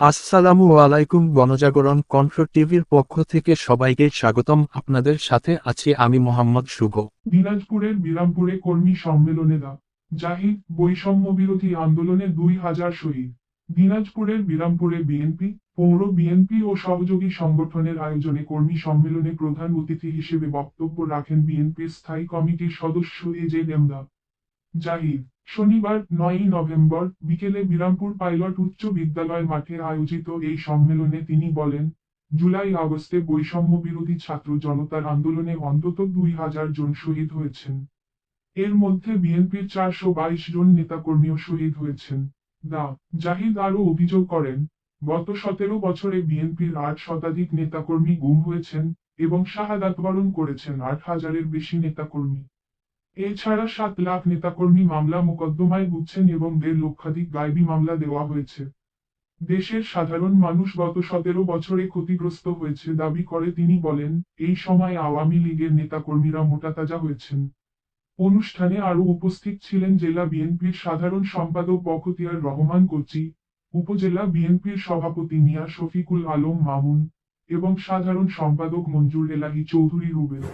আসসালামু আলাইকুম গণজাগরণ কণ্ঠ টিভির পক্ষ থেকে সবাইকে স্বাগতম। আপনাদের সাথে আছি আমি মোহাম্মদ শুভ। দিনাজপুরের বিরামপুরে কর্মী সম্মেলনে দা। জাহিদ, বৈষম্য বিরোধী আন্দোলনে দুই হাজার শহীদ। দিনাজপুরের বিরামপুরে বিএনপি, পৌর বিএনপি ও সহযোগী সংগঠনের আয়োজনে কর্মী সম্মেলনে প্রধান অতিথি হিসেবে বক্তব্য রাখেন বিএনপির স্থায়ী কমিটির সদস্য এজেড এমদা জাহিদ, শনিবার, নয়ই নভেম্বর, বিকেলে বিরামপুর পাইলট উচ্চ বিদ্যালয় মাঠে আয়োজিত এই সম্মেলনে তিনি বলেন, জুলাই আগস্টে বৈষম্য বিরোধী ছাত্র জনতার আন্দোলনে অন্তত দুই হাজার জন শহীদ হয়েছেন। এর মধ্যে বিএনপির চারশো বাইশ জন নেতাকর্মীও শহীদ হয়েছেন। দা, জাহিদ আরও অভিযোগ করেন, গত সতেরো বছরে বিএনপির আট শতাধিক নেতাকর্মী গুম হয়েছেন এবং শাহাদাত বরণ করেছেন আট হাজারের বেশি নেতাকর্মী। এছাড়া সাত লাখ নেতাকর্মী মামলা মোকদ্দমায় ভুগছেন এবং দেড় লক্ষাধিক গায়েবী মামলা দেওয়া হয়েছে। দেশের সাধারণ মানুষ গত সতেরো বছরে ক্ষতিগ্রস্ত হয়েছে দাবি করে তিনি বলেন, এই সময় আওয়ামী লীগের নেতাকর্মীরা মোটাতাজা হয়েছেন। অনুষ্ঠানে আরও উপস্থিত ছিলেন জেলা বিএনপির সাধারণ সম্পাদক বখতিয়ার রহমান কোচি, উপজেলা বিএনপির সভাপতি মিয়া শফিকুল আলম মামুন এবং সাধারণ সম্পাদক মঞ্জুর এলাহি চৌধুরী রুবেল।